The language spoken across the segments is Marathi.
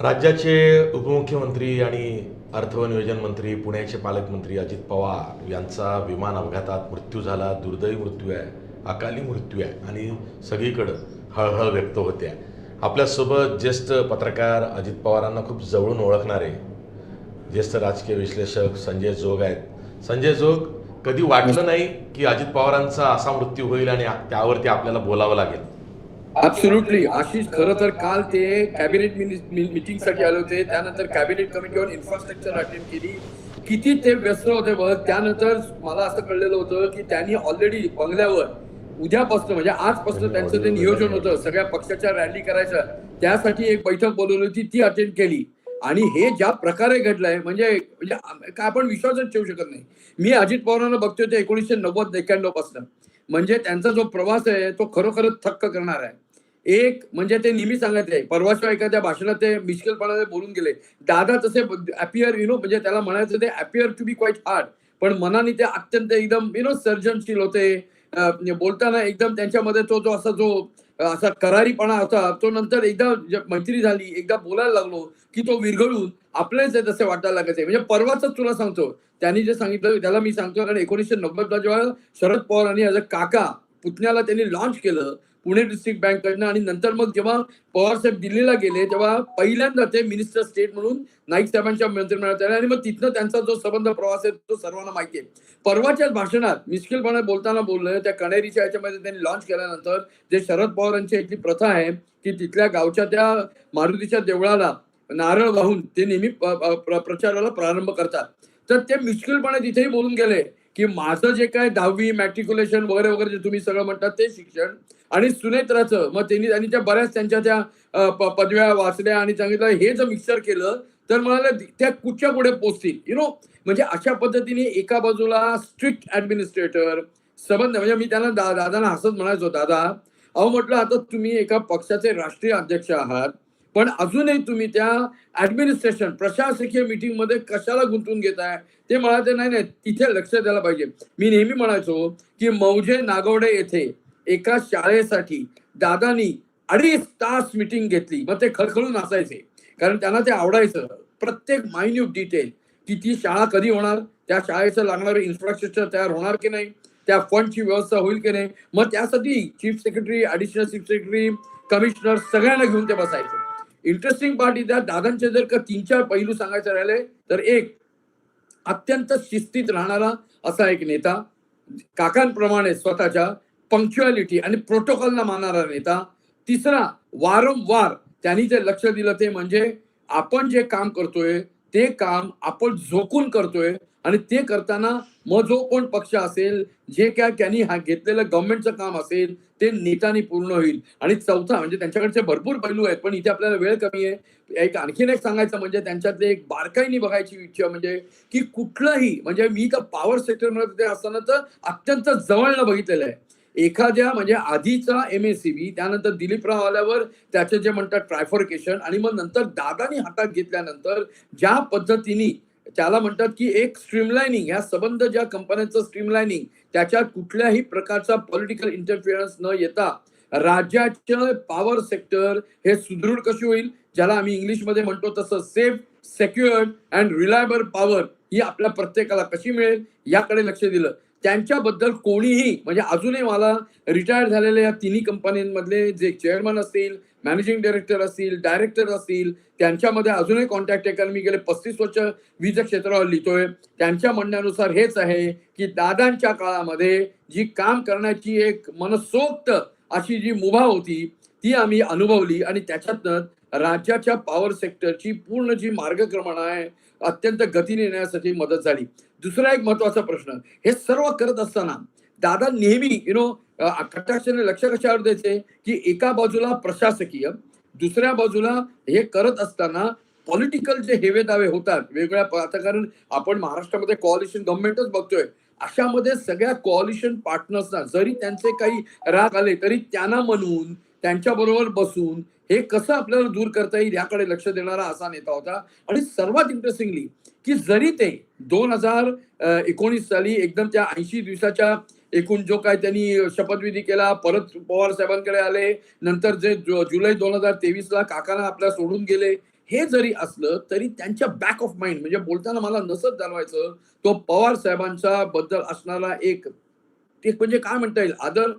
राज्याचे उपमुख्यमंत्री आणि अर्थ व नियोजन मंत्री पुण्याचे पालकमंत्री अजित पवार यांचा विमान अपघातात मृत्यू झाला. दुर्दैवी मृत्यू आहे अकाली मृत्यू आहे आणि सगळीकडं हळहळ व्यक्त होते आहे. आपल्यासोबत ज्येष्ठ पत्रकार अजित पवारांना खूप जवळून ओळखणारे ज्येष्ठ राजकीय विश्लेषक संजय जोग आहेत. संजय जोग कधी वाटलं नाही की अजित पवारांचा असा मृत्यू होईल आणि त्यावरती आपल्याला बोलावं लागेल? ऍब्सोल्युटली आशिष खरं तर काल ते कॅबिनेट मिटिंगसाठी आले होते. त्यानंतर कॅबिनेट कमिटीवर इन्फ्रास्ट्रक्चर अटेंड केली. किती ते व्यस्त होते बघ. त्यानंतर मला असं कळलेलं होतं की त्यांनी ऑलरेडी बंगल्यावर उद्यापासून म्हणजे आजपासून त्यांचं ते नियोजन होतं. सगळ्या पक्षाच्या रॅली करायच्या त्यासाठी एक बैठक बोलवली होती. ती अटेंड केली. आणि हे ज्या प्रकारे घडलंय म्हणजे म्हणजे काय आपण विश्वासच ठेवू शकत नाही. मी अजित पवारांना बघतोय ते एकोणीसशे नव्वद एक्क्याण्णवपासून. म्हणजे त्यांचा जो प्रवास आहे तो खरोखरच थक्क करणार आहे. एक म्हणजे ते नेहमी सांगायचे परवाच्या एखाद्या भाषणात ते मिश्किलपणाने बोलून गेले. दादा तसे अपियर यु नो म्हणजे त्याला म्हणायचं ते appear to be quite hard पण मनाने ते अत्यंत एकदम यु नो सर्जनशील होते. म्हणजे बोलताना एकदम त्यांच्यामध्ये तो जो असा जो असा करारीपणा होता तो नंतर एकदा मैत्री झाली एकदा बोलायला लागलो की तो विरघळून आपल्याच आहे तसे वाटायला लागायचे. म्हणजे परवाच तुला सांगतो त्यांनी जे सांगितलं त्याला मी सांगतो कारण एकोणीसशे नव्वदला जेव्हा शरद पवारांनी ॲज अ काका पुतण्याला त्यांनी लॉन्च केलं पुणे डिस्ट्रिक्ट बँककडनं आणि नंतर मग जेव्हा पवार साहेब दिल्लीला गेले तेव्हा पहिल्यांदा ते मिनिस्टर स्टेट म्हणून नाईक साहेबांच्या मंत्रिमंडळात आले. आणि मग तिथनं त्यांचा जो संबंध प्रवास आहे तो सर्वांना माहिती आहे. परवाच्याच भाषणात मिश्किलपणे बोलताना बोललं त्या कणेरीच्या याच्यामध्ये त्यांनी लॉन्च केल्यानंतर जे शरद पवारांची इथली प्रथा आहे की तिथल्या गावच्या त्या मारुतीच्या देवळाला नारळ वाहून ते नेहमी प्रचाराला प्रारंभ करतात. तर ते मिश्किलपणे तिथेही बोलून गेले की माझं जे काय दहावी मॅट्रिक्युलेशन वगैरे वगैरे जे तुम्ही सगळं म्हणतात ते शिक्षण आणि सुनेत्राचं मग त्यांनी त्यांनी त्या बऱ्याच त्यांच्या त्या पदव्या वाचल्या आणि सांगितलं हे जर मिक्सर केलं तर मला त्या कुठच्या पुढे पोचतील? यु नो म्हणजे अशा पद्धतीने एका बाजूला स्ट्रिक्ट ऍडमिनिस्ट्रेटर संबंध म्हणजे मी त्यांना दा दादांना हसत म्हणायचो दादा अहो म्हटलं आता तुम्ही एका पक्षाचे राष्ट्रीय अध्यक्ष आहात पण अजूनही तुम्ही त्या ऍडमिनिस्ट्रेशन प्रशासकीय मीटिंगमध्ये कशाला गुंतवून घेताय? ते मला ते नाही नाही तिथे लक्ष द्यायला पाहिजे. मी नेहमी म्हणायचो की मौजे नागवडे येथे. एका शाळेसाठी दादानी अडीच तास मिटिंग घेतली. मग ते खळखळून असायचे कारण त्यांना ते आवडायचं. प्रत्येक मायन्यूट डिटेल की ती शाळा कधी होणार? त्या शाळेचं लागणारं इन्फ्रास्ट्रक्चर तयार होणार की नाही? त्या फंडची व्यवस्था होईल की नाही? मग त्यासाठी chief secretary additional chief secretary commissioner सगळ्यांना घेऊन ते बसायचे. इंटरेस्टिंग पार्ट त्या दादांचे जर का तीन चार पैलू सांगायचे राहिले तर एक अत्यंत शिस्तीत राहणारा असा एक नेता काकांप्रमाणे स्वतःच्या पंक्च्युअलिटी आणि प्रोटोकॉलला मानणारा नेता. तिसरा वारंवार त्यांनी जे लक्ष दिलं ते म्हणजे आपण जे काम करतोय ते काम आपण झोकून करतोय आणि ते करताना मग जो कोण पक्ष असेल जे काय त्यांनी हा घेतलेलं गव्हर्नमेंटचं काम असेल ते नेटाने पूर्ण होईल. आणि चौथा म्हणजे त्यांच्याकडचे भरपूर पैलू आहेत पण इथे आपल्याला वेळ कमी आहे. एक आणखीन एक सांगायचं म्हणजे त्यांच्यातले एक बारकाईने बघायची इच्छा म्हणजे की कुठलंही म्हणजे मी तर पॉवर सेक्टरमध्ये असताना तर अत्यंत जवळनं बघितलेलं आहे. एखाद्या म्हणजे आधीचा एम एस सी बी त्यानंतर दिलीपराव आल्यावर त्याचे जे म्हणतात ट्रायफॉर्केशन आणि मग नंतर दादानी हातात घेतल्यानंतर ज्या पद्धतीने त्याला म्हणतात की एक स्ट्रीमलाइनिंग ह्या संबंध ज्या कंपन्यांचं स्ट्रीमलाइनिंग त्याच्यात कुठल्याही प्रकारचा पॉलिटिकल इंटरफिअरन्स न येता राज्याचं पॉवर सेक्टर हे सुदृढ कशी होईल? ज्याला आम्ही इंग्लिशमध्ये म्हणतो तसं safe secured and reliable power ही आपल्या प्रत्येकाला कशी मिळेल? याकडे लक्ष दिलं. त्यांच्याबद्दल कोणीही म्हणजे अजूनही मला रिटायर झालेल्या या तिन्ही कंपन्यांमधले जे चेअरमन असतील मॅनेजिंग डायरेक्टर असतील डायरेक्टर असतील त्यांच्यामध्ये अजूनही कॉन्टॅक्ट आहे. कारण मी गेले पस्तीस वर्ष वीज क्षेत्रावर लिहितोय. त्यांच्या म्हणण्यानुसार हेच आहे की दादांच्या काळामध्ये जी काम करण्याची एक मनसोक्त अशी जी मुभा होती ती आम्ही अनुभवली. आणि त्याच्यातनं राज्याच्या पॉवर सेक्टरची पूर्ण जी मार्गक्रमण आहे अत्यंत गतीने येण्यासाठी मदत झाली. दुसरा एक महत्त्वाचा प्रश्न. हे सर्व करत असताना दादा नेहमी यु नो कटाक्षाने लक्ष कशावर द्यायचे? की एका बाजूला प्रशासकीय दुसऱ्या बाजूला हे करत असताना पॉलिटिकल जे हेवे दावे होतात वेगवेगळ्या आता कारण आपण महाराष्ट्रामध्ये कॉलिशन गव्हर्नमेंटच बघतोय. अशामध्ये सगळ्या कॉलिशन पार्टनर्सना जरी त्यांचे काही राग आले तरी त्यांना म्हणून त्यांच्या बरोबर बसून हे कसं आपल्याला दूर करता येईल याकडे लक्ष देणारा असा नेता होता. आणि सर्वात इंटरेस्टिंगली की जरी ते दोन हजार एकोणीस साली एकदम त्या ऐंशी दिवसाच्या एकूण जो काय त्यांनी शपथविधी केला परत पवार साहेबांकडे आले नंतर जे जुलै दोन हजार तेवीस ला काकांना आपल्या सोडून गेले हे जरी असलं तरी त्यांच्या बॅक ऑफ माइंड म्हणजे बोलताना मला नसत जाणवायचं तो पवार साहेबांच्या बद्दल असणारा एक एक म्हणजे काय म्हणता येईल? आदर?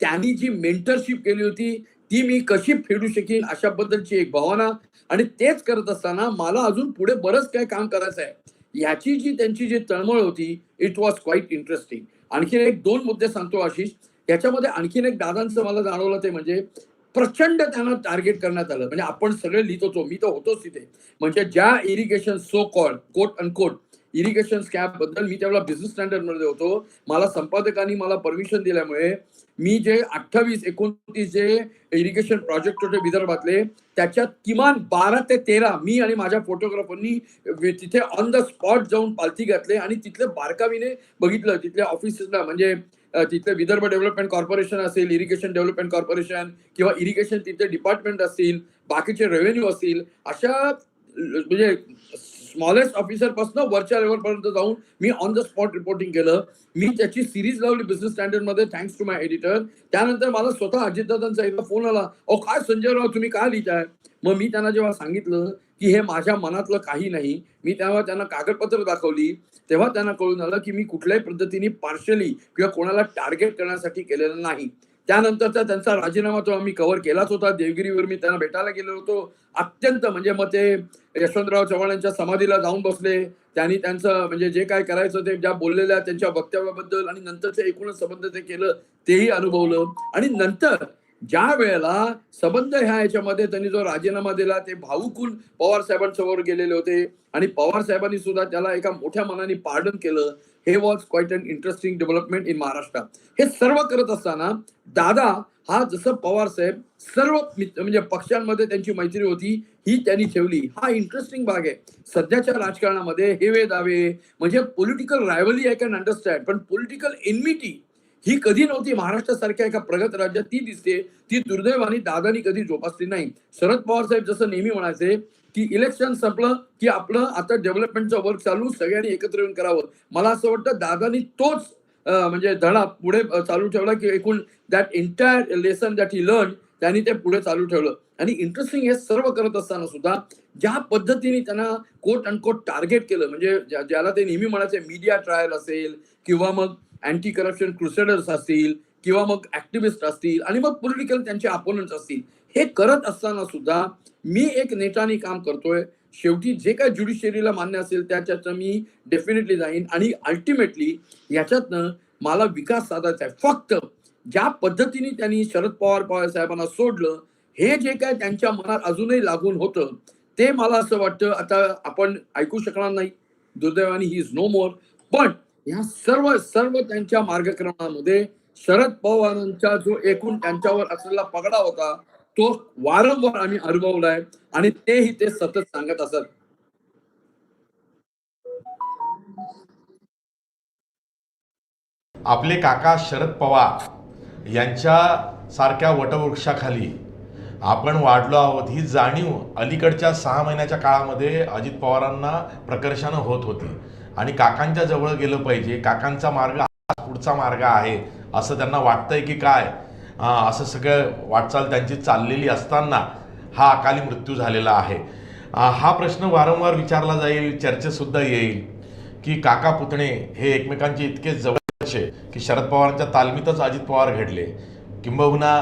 त्यांनी जी मेंटरशिप केली होती ती मी कशी फेडू शकेन अशा बद्दलची एक भावना. आणि तेच करत असताना मला अजून पुढे बरंच काय काम करायचं आहे. याची जी त्यांची जी तळमळ होती इट वॉज क्वाईट इंटरेस्टिंग आणखीन एक दोन मुद्दे सांगतो आशिष. याच्यामध्ये आणखीन एक दादांचं मला जाणवलं ते म्हणजे प्रचंड त्यांना टार्गेट करण्यात आलं. म्हणजे आपण सगळे लिहित होतो मी तर होतोच तिथे. म्हणजे ज्या irrigation so call quote unquote irrigation स्कॅबबद्दल मी त्यावेळेला बिझनेस स्टँडर्डमध्ये होतो. मला संपादकांनी मला परमिशन दिल्यामुळे मी जे अठ्ठावीस एकोणतीस जे इरिगेशन प्रोजेक्ट होते विदर्भातले त्याच्यात किमान बारा ते तेरा मी आणि माझ्या फोटोग्राफरनी तिथे ऑन द स्पॉट जाऊन पालथी घातले आणि तिथले बारकावीने बघितलं. तिथल्या ऑफिसेसला म्हणजे तिथले विदर्भ डेव्हलपमेंट कॉर्पोरेशन असेल इरिगेशन डेव्हलपमेंट कॉर्पोरेशन किंवा इरिगेशन तिथले डिपार्टमेंट असतील बाकीचे रेव्हेन्यू असतील अशा म्हणजे स्मॉलेस्ट ऑफिसरपासून वरच्या लेवल पर्यंत जाऊन मी ऑन द स्पॉट रिपोर्टिंग केलं. मी त्याची सिरीज लावली बिझनेस स्टँडर्डमध्ये थँक्स टू माय एडिटर त्यानंतर मला स्वतः अजितदादांचा एकदा फोन आला अहो काय संजय राव तुम्ही काय लिहिताय? मग मी त्यांना जेव्हा सांगितलं की हे माझ्या मनातलं काही नाही मी तेव्हा त्यांना कागदपत्र दाखवली. तेव्हा त्यांना कळून आलं की मी कुठल्याही पद्धतीने पार्शली किंवा कोणाला टार्गेट करण्यासाठी केलेलं नाही. त्यानंतरचा त्यांचा राजीनामा तो आम्ही कव्हर केलाच होता देवगिरीवर मी त्यांना भेटायला गेलो होतो. अत्यंत म्हणजे मग ते यशवंतराव चव्हाण यांच्या समाधीला जाऊन बसले. त्यांनी त्यांचं म्हणजे जे काय करायचं ते ज्या बोललेल्या त्यांच्या वक्तव्याबद्दल आणि नंतरचे एकूणच संबंध ते केलं तेही अनुभवलं. आणि नंतर ज्या वेळेला संबंध ह्या याच्यामध्ये त्यांनी जो राजीनामा दिला ते भाऊकून पवार साहेबांसमोर गेलेले होते. आणि पवार साहेबांनी सुद्धा त्याला एका मोठ्या मनाने पार्डन केलं. हे was quite an interesting development in Maharashtra हे सर्व करत असताना दादा हा जसं पवार साहेब सर्व मित्र- म्हणजे पक्षांमध्ये त्यांची मैत्री होती ही त्यांनी ठेवली. हा इंटरेस्टिंग भाग आहे. सध्याच्या राजकारणामध्ये हेवे दावे म्हणजे political rivalry I can understand पण पॉलिटिकल एनमिटी ही कधी नव्हती महाराष्ट्रासारख्या एका प्रगत राज्यात. ती दिसते ती दुर्दैवानी दादानी कधी जोपासली नाही. शरद पवार साहेब जसं नेहमी म्हणायचे की इलेक्शन संपलं की आपलं आता डेव्हलपमेंटचं वर्क चालू सगळ्यांनी एकत्र येऊन करावं. मला असं वाटतं दादानी तोच म्हणजे धडा पुढे चालू ठेवला की एकूण that entire lesson that he learn त्यांनी ते पुढे चालू ठेवलं. आणि इंटरेस्टिंग हे सर्व करत असताना सुद्धा ज्या पद्धतीने त्यांना कोट अनकोट टार्गेट केलं म्हणजे ज्याला ते नेहमी म्हणायचे मीडिया ट्रायल असेल किंवा मग अँटी करप्शन क्रुसेडर्स असतील किंवा मग ऍक्टिव्हिस्ट असतील आणि मग पॉलिटिकल त्यांचे अपोनंट्स असतील. हे करत असताना सुद्धा मी एक नेटाने काम करतोय. शेवटी जे काय ज्युडिशरीला मान्य असेल त्याच्यात मी डेफिनेटली जाईन आणि अल्टिमेटली याच्यातनं मला विकास साधायचा आहे फक्त ज्या पद्धतीने त्यांनी शरद पवार पवार साहेबांना सोडलं हे जे काय त्यांच्या मनात अजूनही लागून होतं ते मला असं वाटतं आता आपण ऐकू शकणार नाही दुर्दैवाने ही इज नो मोर पण ह्या सर्व सर्व त्यांच्या मार्गक्रमणामध्ये शरद पवारांचा जो एकूण त्यांच्यावर असलेला पगडा होता तो वारंवार आम्ही अनुभवलाय आणि तेही ते सतत सांगत असत. आपले काका शरद पवार यांच्या सारख्या वटवृक्षाखाली आपण वाढलो आहोत. ही जाणीव अलीकडच्या सहा महिन्याच्या काळामध्ये अजित पवारांना प्रकर्षानं होत होती. आणि काकांच्या जवळ गेलं पाहिजे. काकांचा मार्ग पुढचा मार्ग आहे असं त्यांना वाटतंय की काय? असं सगळं वाटचाल त्यांची चाललेली असताना हा अकाली मृत्यू झालेला आहे. हा प्रश्न वारंवार विचारला जाईल चर्चेसुद्धा येईल की काका पुतणे हे एकमेकांचे इतके जवळचे की शरद पवारांच्या तालमीतच अजित पवार घडले. किंबहुना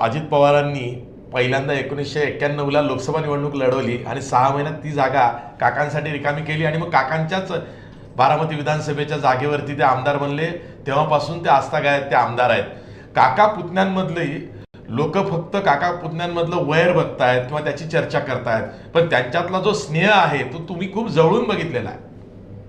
अजित पवारांनी पहिल्यांदा एकोणीसशे एक्क्याण्णवला लोकसभा निवडणूक लढवली आणि सहा महिन्यात ती जागा काकांसाठी रिकामी केली आणि मग काकांच्याच बारामती विधानसभेच्या जागेवरती ते आमदार बनले. तेव्हापासून ते आस्थागायत ते आमदार आहेत. काका पुतण्यांमधलंही लोक फक्त काका पुतण्यांमधलं वैर बघतायत किंवा त्याची चर्चा करतायत. पण त्यांच्यातला जो स्नेह आहे तो तुम्ही खूप जवळून बघितलेला आहे.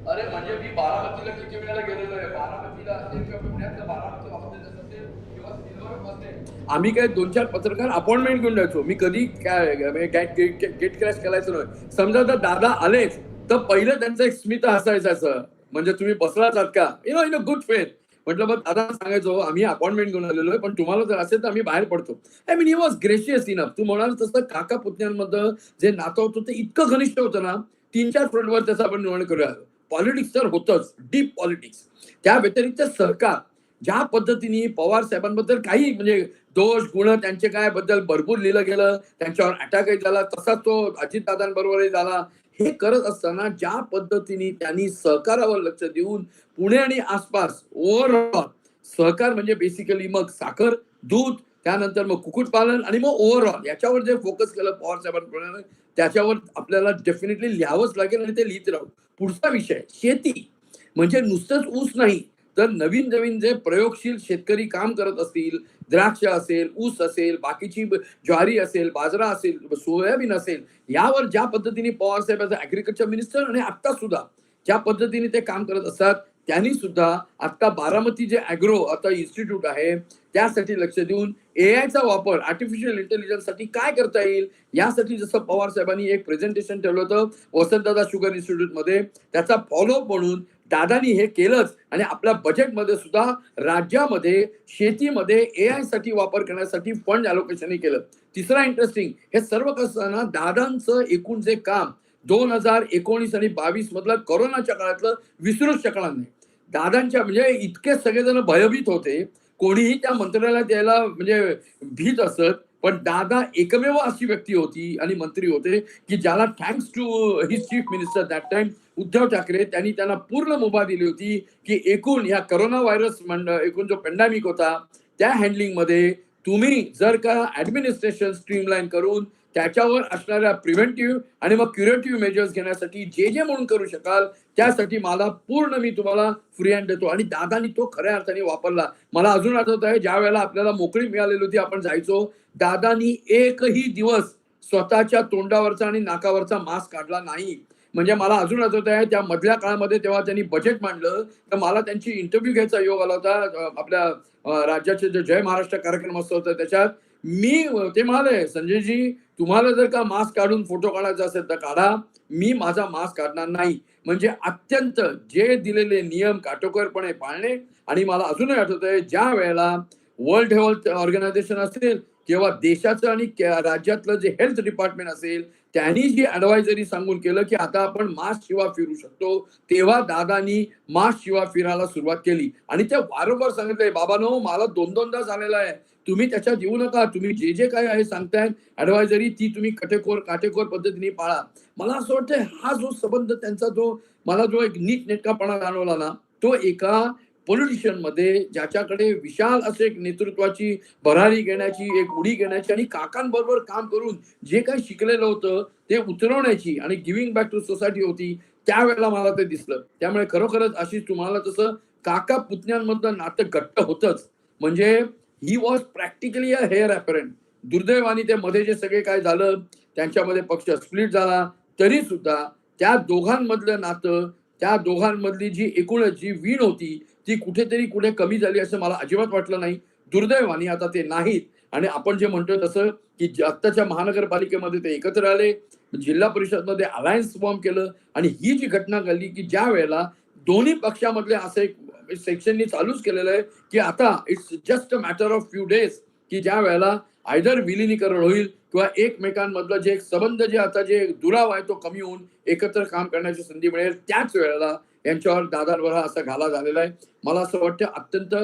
अरे म्हणजे मी बारामतीला किती वेळेला गेलेलो आहे. बारामतीला असेल किंवा पुण्यातल्या बारामती हॉस्टेल असेल किंवा सिल्वर असेल आम्ही काय दोन चार पत्रकार अपॉइंटमेंट घेऊन जायचो. मी कधी काय गेट क्रॅश करायचो नाही. समजा जर दादा आलेच तर पहिलं त्यांचं एक स्मित हसायचं असं म्हणजे तुम्ही बसलाच आहात का? You know in a good faith म्हटलं मग आता सांगायचो आम्ही अपॉइंटमेंट घेऊन आलेलो आहे पण तुम्हाला जर असेल तर आम्ही बाहेर पडतो. I mean he was gracious enough तू म्हणाल तसं काका पुतण्यांमध्ये जे नातं होतं ते इतकं घनिष्ठ होतं ना तीन चार फ्रंटवर त्याचा आपण निर्माण करूया. पॉलिटिक्स तर होतच डीप पॉलिटिक्स त्या व्यतिरिक्त सरकार ज्या पद्धतीने पवार साहेबांबद्दल काही म्हणजे दोष गुण त्यांचे काय बद्दल भरपूर लिहिलं गेलं त्यांच्यावर अटॅकही झाला तसाच तो अजितदादांबरोबरही झाला हे करत असताना ज्या पद्धतीने त्यांनी सहकारावर लक्ष देऊन पुणे आणि आसपास ओव्हरऑल सहकार म्हणजे बेसिकली मग साखर दूध त्यानंतर मग कुक्कुटपालन आणि मग ओव्हरऑल याच्यावर जे फोकस केलं पवार साहेबांप्रमाणे त्याच्यावर आपल्याला डेफिनेटली लिहावंच लागेल आणि ते लिहित राहू. पुढचा विषय शेती. म्हणजे नुसतंच ऊस नाही तर नवीन नवीन जे प्रयोगशील शेतकरी काम करत असतील द्राक्ष असेल ऊस असेल बाकीची ज्वारी असेल बाजरा असेल सोयाबीन असेल यावर ज्या पद्धतीने पवार साहेब ॲज ऍग्रिकल्चर मिनिस्टर आणि आता सुद्धा ज्या पद्धतीने ते काम करत असतात त्यांनी सुद्धा आता बारामती जे अॅग्रो आता इन्स्टिट्यूट आहे त्यासाठी लक्ष देऊन ए चा वापर आर्टिफिशियल इंटेलिजन्ससाठी काय करता येईल यासाठी जसं पवार साहेबांनी एक प्रेझेंटेशन ठेवलं होतं वसंतदादा शुगर इन्स्टिट्यूटमध्ये त्याचा फॉलोअप म्हणून दादानी हे केलंच. आणि आपल्या बजेटमध्ये सुद्धा राज्यामध्ये शेतीमध्ये ए आयसाठी वापर करण्यासाठी फंड अलोकेशनही केलं. तिसरा इंटरेस्टिंग हे सर्व कसं दादांचं एकूण जे काम दोन हजार एकोणीस आणि बावीस मधलं कोरोनाच्या काळातलं विसरूच शकणार नाही दादांच्या म्हणजे इतके सगळेजण भयभीत होते. कोणीही त्या मंत्रालयात यायला म्हणजे भीत असत. पण दादा एकमेव अशी व्यक्ती होती आणि मंत्री होते की ज्याला thanks to his chief minister that time Uddhav Thackeray त्यांनी त्यांना पूर्ण मुभा दिली होती की एकूण ह्या करोना व्हायरस एकूण जो पेंडॅमिक होता त्या हँडलिंगमध्ये तुम्ही जर का ऍडमिनिस्ट्रेशन स्ट्रीमलाईन करून त्याच्यावर असणाऱ्या प्रिव्हेंटिव्ह आणि मग क्युरेटिव्ह मेजर्स घेण्यासाठी जे जे म्हणून करू शकाल त्यासाठी मला पूर्ण मी तुम्हाला फ्री हँड देतो. आणि दादानी तो खऱ्या अर्थाने वापरला. मला अजून आठवत आहे ज्या वेळेला आपल्याला मोकळी मिळालेली होती आपण जायचो दादानी एकही दिवस स्वतःच्या तोंडावरचा आणि नाकावरचा मास्क काढला नाही. म्हणजे मला अजून आठवत आहे त्या मधल्या काळामध्ये तेव्हा त्यांनी बजेट मांडलं तर मला त्यांची इंटरव्ह्यू घ्यायचा योग आला होता आपल्या राज्याचे जे जय महाराष्ट्र कार्यक्रम असतो होता त्याच्यात मी ते म्हणाले संजयजी तुम्हाला जर का मास्क काढून फोटो काढायचा असेल तर काढा. मी माझा मास्क काढणार नाही. म्हणजे अत्यंत जे दिलेले नियम काटोकरपणे पाळणे आणि मला अजूनही आठवत आहे ज्या वेळेला वर्ल्ड हेल्थ ऑर्गनायझेशन असेल किंवा देशाचं आणि राज्यातलं जे हेल्थ डिपार्टमेंट असेल त्यांनी जी ऍडवायझरी सांगून केलं की आता आपण मास्क शिवाय फिरू शकतो तेव्हा दादानी मास्क शिवाय फिरायला सुरुवात केली. आणि ते वारंवार सांगितलंय बाबानो मला दोन दोनदा झालेला आहे. तुम्ही त्याच्यात येऊ नका. तुम्ही जे जे काय आहे सांगताय ऍडवायझरी ती तुम्ही कटेकोर काटेकोर पद्धतीने पाळा. मला असं वाटतं हा जो संबंध त्यांचा जो मला जो एक नीट नेटकापणा जाणवला ना तो एका पॉलिटिशियनमध्ये ज्याच्याकडे विशाल असे एक नेतृत्वाची भरारी घेण्याची एक उडी घेण्याची आणि काकांबरोबर काम करून जे काही शिकलेलं होतं ते उतरवण्याची आणि गिव्हिंग बॅक टू सोसायटी होती त्यावेळेला मला ते दिसलं. त्यामुळे खरोखरच अशी तुम्हाला तसं काका पुतण्यांमधलं नातं घट्ट होतच. म्हणजे he was practically a hair अपेरंट दुर्दैवाने ते मध्ये जे सगळे काय झालं त्यांच्यामध्ये पक्ष स्प्लिट झाला. तरी सुद्धा त्या दोघांमधलं नातं त्या दोघांमधली जी एकूणच जी वीण होती ती कुठेतरी कुठे कमी झाली असं मला अजिबात वाटलं नाही. दुर्दैवाने आता ते नाहीत. आणि आपण जे म्हणतोय तसं की आत्ताच्या महानगरपालिकेमध्ये ते एकत्र आले जिल्हा परिषदमध्ये अलायन्स फॉर्म केलं आणि ही जी घटना घडली की ज्या वेळेला दोन्ही पक्षामधले असं एक सेक्शननी चालूच केलेलं आहे की आता it's just a matter of few days की ज्या वेळेला आयदर विलिनीकरण होईल किंवा एकमेकांमधलं जे एक संबंध जे आता जे दुराव आहे तो कमी होऊन एकत्र काम करण्याची संधी मिळेल त्याच वेळेला यांच्यावर दादांवर हा असा घाला झालेला आहे. मला असं वाटतं अत्यंत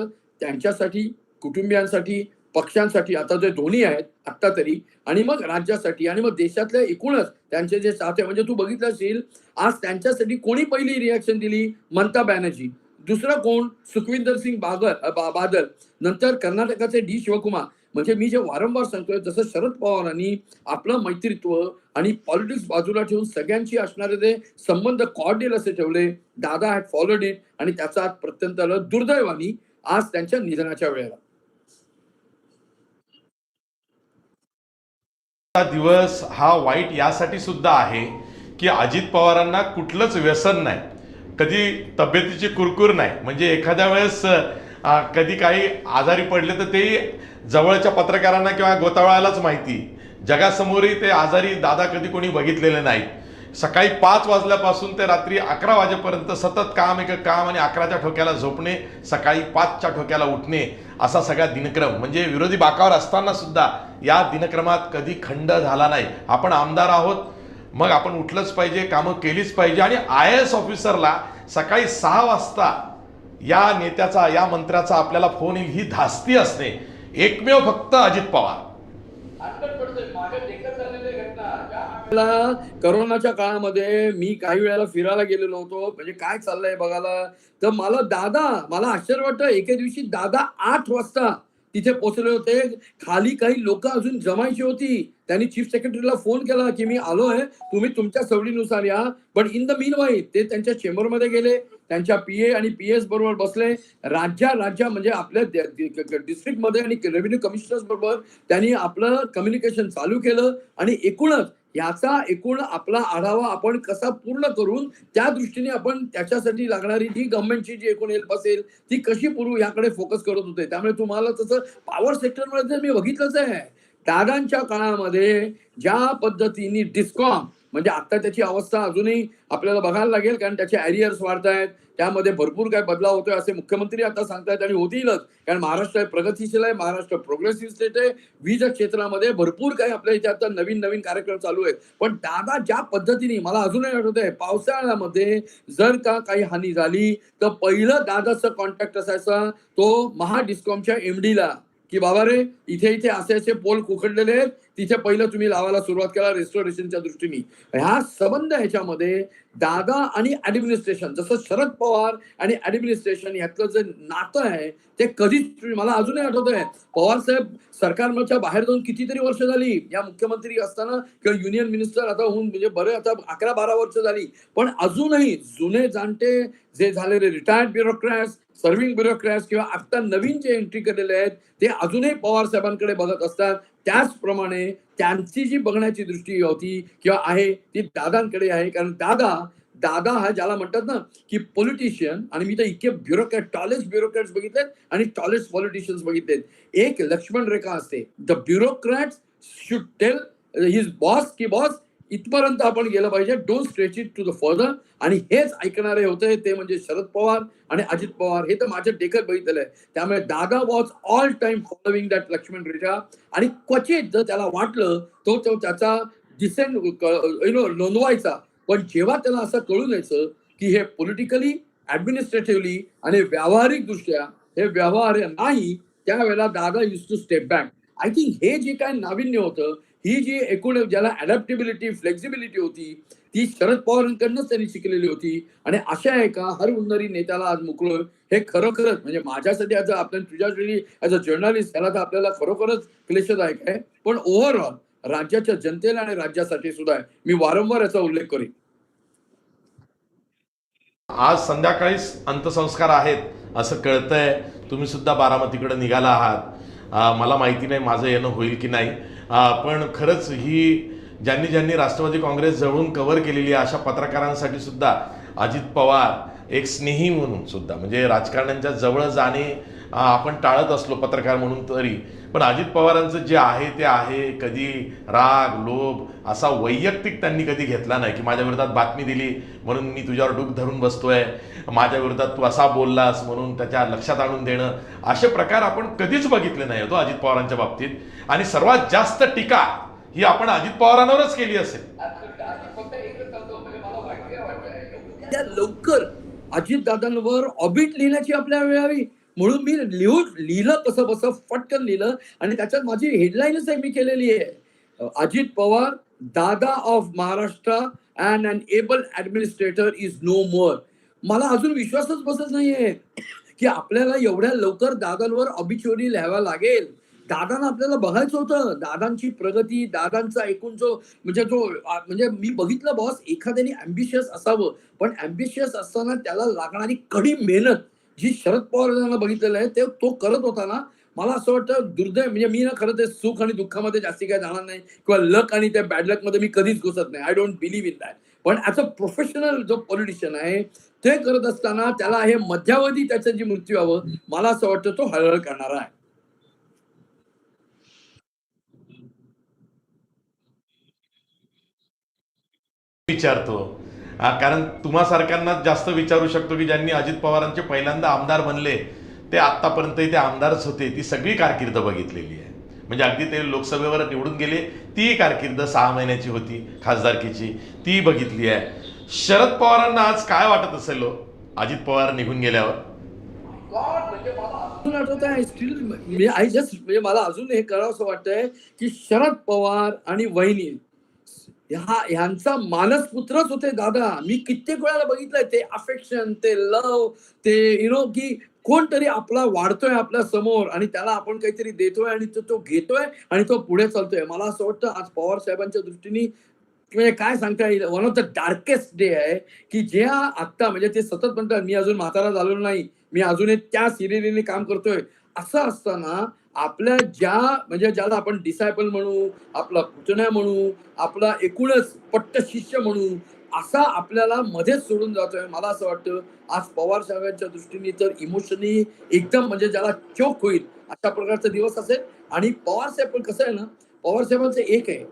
त्यांच्यासाठी कुटुंबियांसाठी पक्षांसाठी आता जे दोन्ही आहेत आत्ता तरी आणि मग राज्यासाठी आणि मग देशातल्या एकूणच त्यांचे जे चाहते म्हणजे तू बघितलं असेल आज त्यांच्यासाठी कोणी पहिली रिॲक्शन दिली? ममता बॅनर्जी. दुसरं कोण? सुखविंदर सिंग बादल बादल. नंतर कर्नाटकाचे डी. शिवकुमार. म्हणजे मी जे वारंवार सांगतोय जसं शरद पवारांनी आपलं मैत्रित्व आणि पॉलिटिक्स बाजूला ठेवून सगळ्यांशी असणारे ते संबंध कॉर्डियल असे ठेवले दादा हॅड फॉलोड इट आणि त्याचा आज प्रत्यंत आलं दुर्दैवानी आज त्यांच्या निधनाच्या वेळेला. दिवस हा वाईट यासाठी सुद्धा आहे की अजित पवारांना कुठलंच व्यसन नाही. कधी तब्येतीची कुरकुर नाही. म्हणजे एखाद्या वेळेस कधी काही आजारी पडले तर ते जवळच्या पत्रकारांना किंवा गोतावळालाच माहिती. जगासमोरही ते आजारी दादा कधी कोणी बघितलेले नाहीत सकाळी पाच वाजल्यापासून ते रात्री अकरा वाजेपर्यंत सतत काम एक काम आणि अकराच्या ठोक्याला झोपणे सकाळी पाचच्या ठोक्याला उठणे असा सगळा दिनक्रम. म्हणजे विरोधी बाकावर असताना सुद्धा या दिनक्रमात कधी खंड झाला नाही. आपण आमदार आहोत मग आपण उठलंच पाहिजे कामं केलीच पाहिजे आणि आय एस ऑफिसरला सकाळी सहा वाजता या नेत्याचा या मंत्र्याचा आपल्याला फोन येईल ही धास्ती असणे एकमेव फक्त अजित पवार. करोनाच्या काळामध्ये मी काही वेळेला फिरायला गेलेलो होतो म्हणजे काय चाललंय बघायला? तर मला दादा मला आश्चर्य वाटतं एके दिवशी दादा आठ वाजता तिथे पोहोचले होते. खाली काही लोक अजून जमायची होती. त्यांनी चीफ सेक्रेटरीला फोन केला की मी आलोय तुम्ही तुमच्या सवडीनुसार या. But in the meanwhile ते त्यांच्या चेंबरमध्ये गेले त्यांच्या पी ए आणि पी एस बरोबर बसले. राज्या राज्या म्हणजे आपल्या डिस्ट्रिक्टमध्ये आणि रेव्हेन्यू कमिशनर्स बरोबर त्यांनी आपलं कम्युनिकेशन चालू केलं. आणि एकूणच याचा एकूण आपला आढावा आपण कसा पूर्ण करून त्या दृष्टीने आपण त्याच्यासाठी लागणारी जी गव्हर्नमेंटची जी एकूण हेल्प असेल ती कशी पुरू याकडे फोकस करत होते. त्यामुळे तुम्हाला तसं पॉवर सेक्टरमध्ये मी बघितलंच आहे. दादांच्या काळामध्ये ज्या पद्धतीने डिस्कॉम म्हणजे आता त्याची अवस्था अजूनही आपल्याला बघायला लागेल कारण त्याचे अरियर्स वाढत आहेत त्यामध्ये भरपूर काय बदलाव होतोय असे मुख्यमंत्री आता सांगतायत आणि होतीलच कारण महाराष्ट्र हे प्रगतीशील आहे महाराष्ट्र प्रोग्रेसिव्ह स्टेट आहे वीज क्षेत्रामध्ये भरपूर काही आपल्या इथे आता नवीन नवीन कार्यक्रम चालू आहेत. पण दादा ज्या पद्धतीने मला अजूनही आठवत आहे पावसाळ्यामध्ये जर का काही हानी झाली तर पहिलं दादाचं कॉन्टॅक्ट असायचा तो महाडिस्कॉमच्या एमडीला की बाबा रे इथे इथे असे असे पोल उखडलेले आहेत तिथे पहिलं तुम्ही लावायला सुरुवात केला रेस्टोरेशनच्या दृष्टीने. ह्या संबंध ह्याच्यामध्ये दादा आणि ऍडमिनिस्ट्रेशन जसं शरद पवार आणि ऍडमिनिस्ट्रेशन यातलं जे नातं आहे ते कधीच मला अजूनही आठवत आहे पवार साहेब सरकारच्या बाहेर जाऊन कितीतरी वर्ष झाली या मुख्यमंत्री असताना किंवा युनियन मिनिस्टर आता होऊन म्हणजे बरे आता अकरा बारा वर्ष झाली पण अजूनही जुने जाणते जे झालेले रिटायर्ड ब्युरोक्रॅट्स सर्व्हिंग ब्युरोक्रॅट्स किंवा आता नवीन जे एंट्री केलेले आहेत ते अजूनही पवार साहेबांकडे बघत असतात. त्याचप्रमाणे त्यांची जी बघण्याची दृष्टी होती किंवा आहे ती दादांकडे आहे. कारण दादा दादा हा ज्याला म्हणतात ना की पॉलिटिशियन आणि मी तर इतके ब्युरोक्रॅट टॉलेस्ट ब्युरोक्रॅट्स बघितलेत आणि टॉलेस्ट पॉलिटिशियन्स बघितलेत. एक लक्ष्मण रेखा असते. The bureaucrats should tell his boss की बॉस इथपर्यंत आपण गेलं पाहिजे. Don't stretch it to the further आणि हेच ऐकणारे होते ते म्हणजे शरद पवार आणि अजित पवार. हे तर माझ्या डेकत बघितलेलं आहे. त्यामुळे दादा was all time following that Lakshman Resha आणि क्वचित जर त्याला वाटलं तो तो त्याचा डिसेंट यु नो नोंदवायचा. पण जेव्हा त्याला असं कळून यायचं की हे पॉलिटिकली ऍडमिनिस्ट्रेटिव्हली आणि व्यावहारिक दृष्ट्या हे व्यवहार नाही त्यावेळेला दादा use to step back I think हे जे काय नाविन्य होतं ही जी एकूण ज्याला अडॅप्टेबिलिटी फ्लेक्झिबिलिटी होती ती शरद पवारांकडनंच त्यांनी शिकलेली होती. आणि अशा एका हर उन्नरी नेत्याला आज मुकलोय हे खरोखरच म्हणजे माझ्यासाठी आज आपण तुझ्यासाठी ऍज अ जर्नलिस्ट त्याला तर आपल्याला खरोखरच क्लेशदायक आहे. पण ओव्हरऑल राज्याच्या जनतेला आणि राज्यासाठी सुद्धा आहे. मी वारंवार याचा उल्लेख करीन. आज संध्याकाळी अंत्यसंस्कार आहेत असं कळतंय. तुम्ही सुद्धा बारामतीकडे निघाला आहात. मला माहिती नाही माझं येणं होईल की नाही. पण खरंच ही ज्यांनी ज्यांनी राष्ट्रवादी काँग्रेस जवळून कव्हर केलेली आहे अशा पत्रकारांसाठी सुद्धा अजित पवार एक स्नेही म्हणून सुद्धा म्हणजे राजकारण्यांच्या जवळ जाणे आपण टाळत असलो पत्रकार म्हणून तरी. पण अजित पवारांचं जे आहे ते आहे कधी राग लोभ असा वैयक्तिक त्यांनी कधी घेतला नाही की माझ्या विरोधात बातमी दिली म्हणून मी तुझ्यावर डूक धरून बसतोय माझ्या विरोधात तू असा बोललास म्हणून त्याच्या लक्षात आणून देणं असे प्रकार आपण कधीच बघितले नाही होतो अजित पवारांच्या बाबतीत. आणि सर्वात जास्त टीका ही आपण अजित पवारांवरच केली असेल. त्या लवकर अजित दादांवर ऑबिट लिहिण्याची आपल्या वेळावी म्हणून मी लिहू लिहिलं कसं बसं फटकन लिहिलं. आणि त्याच्यात माझी हेडलाईनच आहे मी केलेली आहे. अजित पवार दादा of Maharashtra and an able administrator is no more मला अजून विश्वासच बसत नाहीये की आपल्याला एवढ्या लवकर दादांवर ऑबिच्युअरी लिहावा लागेल. दादांना आपल्याला बघायचं होतं. दादांची प्रगती दादांचा एकूण जो म्हणजे जो म्हणजे मी बघितलं बॉस एखाद्याने अम्बिशियस असावं. पण अम्बिशियस असताना त्याला लागणारी कडी मेहनत जी शरद पवार यांना बघितलेलं आहे ते तो करत होता ना मला असं वाटतं दुर्दैव म्हणजे मी ना खरं ते सुख आणि दुःखामध्ये जास्ती काय जाणार नाही किंवा लक आणि त्या बॅड लकमध्ये मी कधीच घुसत नाही. I don't believe in that पण ॲज अ प्रोफेशनल जो पॉलिटिशियन आहे ते करत असताना त्याला हे मध्यावधी त्याचं जे मृत्यू व्हावं मला असं वाटतं तो हळहळ करणारा आहे. विचारतो. कारण तुम्हा सारख्यांना जास्त विचारू शकतो की ज्यांनी अजित पवारांचे पहिल्यांदा आमदार बनले ते आतापर्यंत ते आमदारच होते. ती सगळी कारकीर्द बघितलेली आहे. म्हणजे अगदी ते लोकसभेवर निवडून गेले ती कारकीर्द सहा महिन्याची होती खासदारकीची ती बघितली आहे. शरद पवारांना आज काय वाटत असेल हो? अजित पवार निघून गेल्यावर? म्हणजे मला अजून आठवत आहे स्टील आय जस्ट म्हणजे मला अजून हे करावं असं वाटतंय की शरद पवार आणि वहिनी ह्या ह्यांचा मानस पुत्रच होते दादा. मी कित्येक वेळाला बघितलंय ते अफेक्शन ते लव ते यु नो की कोणतरी आपला वाढतोय आपल्यासमोर आणि त्याला आपण काहीतरी देतोय आणि तो तो घेतोय आणि तो पुढे चालतोय. मला असं वाटतं आज पवार साहेबांच्या दृष्टीने म्हणजे काय सांगता येईल? One of the darkest day आहे की ज्या आत्ता म्हणजे ते सतत म्हणतात मी अजून म्हातारा झालेलो नाही. मी अजून एक त्या सिरियलीने काम करतोय. असं असताना आपल्या ज्या म्हणजे ज्याला आपण डिसायपल म्हणू आपला पुतण्या म्हणू आपला एकूणच पट्ट शिष्य म्हणू असा आपल्याला मध्येच सोडून जातोय. मला असं वाटतं आज पवार साहेबांच्या दृष्टीने तर इमोशनली एकदम म्हणजे ज्याला चोक होईल अशा प्रकारचा दिवस असेल. आणि पवार साहेब पण कसं आहे ना पवार साहेबांचं एक आहे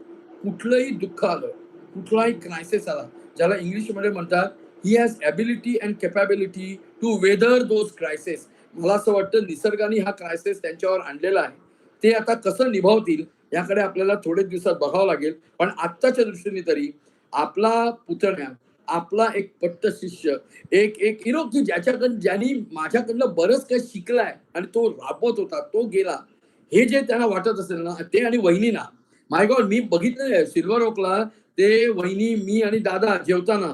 कुठलंही दुःख आलं कुठलाही क्रायसिस आला ज्याला इंग्लिशमध्ये म्हणतात he has ability and capability to weather those crisis मला असं वाटतं निसर्गाने हा क्रायसिस त्यांच्यावर आणलेला आहे. ते आता कसं निभावतील याकडे आपल्याला थोडे दिवसात बघावं लागेल. पण आत्ताच्या दृष्टीने तरी आपला पुतण्या आपला एक पट्ट शिष्य एक एक हिरो की ज्याच्याकडून ज्यांनी माझ्याकडनं बरंच काही शिकलाय आणि तो राबवत होता तो गेला हे जे त्यांना वाटत असेल ना ते आणि वहिनीना. माय गॉड मी बघितलंय सिल्वर ओकला ते वहिनी मी आणि दादा जेवताना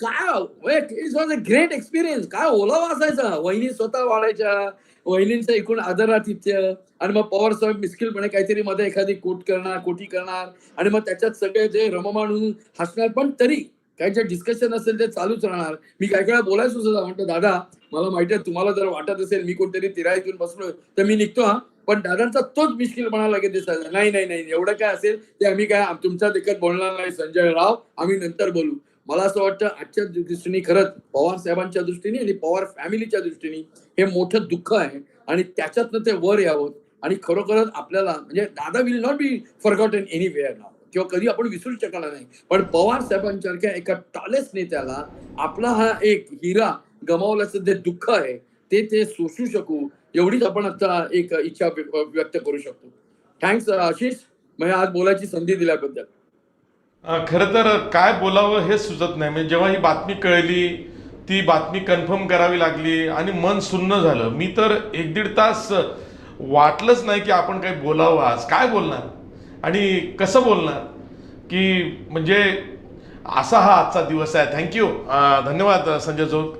काय it was a great experience काय ओलावा असायचा वहिनी स्वतः वाढायच्या वहिनींचं एकूण आदरातिथ्य आणि मग पवार साहेब मिस्किलपणे काहीतरी मध्ये एखादी कोट करणार कोटी करणार. आणि मग त्याच्यात सगळे जे रममाणून हसणार पण तरी काही जे डिस्कशन असेल ते चालूच राहणार. मी काही वेळा बोलायचो सुद्धा. म्हणतो दादा मला माहिती आहे तुम्हाला जर वाटत असेल मी कोणतरी तिराईत येऊन बसलोय तर मी निघतो हा. पण दादांचा तोच मिश्किलपणा लगेच दिसायचा. नाही नाही नाही एवढं काय असेल ते आम्ही काय तुमच्या देखत बोलणार नाही संजय राव आम्ही नंतर बोलू. मला असं वाटतं आजच्या दृष्टीने खरंच पवार साहेबांच्या दृष्टीने आणि पवार फॅमिलीच्या दृष्टीने हे मोठं दुःख आहे. आणि त्याच्यातनं ते वर यावं. आणि खरोखरच आपल्याला म्हणजे दादा will not be forgotten anywhere नाव किंवा कधी आपण विसरू शकणार नाही. पण पवार साहेबांसारख्या एका टॉलेस्ट नेत्याला आपला हा एक हिरा गमावल्याचं जे दुःख आहे ते ते सोसू शकू एवढीच आपण आता एक इच्छा व्यक्त करू शकतो. थँक्स आशिष. म्हणजे आज बोलायची संधी दिल्याबद्दल. खरं तर काय बोलावं हे सुचत नाही. म्हणजे जेव्हा ही बातमी कळली ती बातमी कन्फर्म करावी लागली आणि मन सुन्न झालं. मी तर एक दीड तास वाटलंच नाही की आपण काही बोलावं आज. काय बोलणार? आणि कसं बोलणार? की म्हणजे असा हा आजचा दिवस आहे. थँक्यू धन्यवाद संजय जोग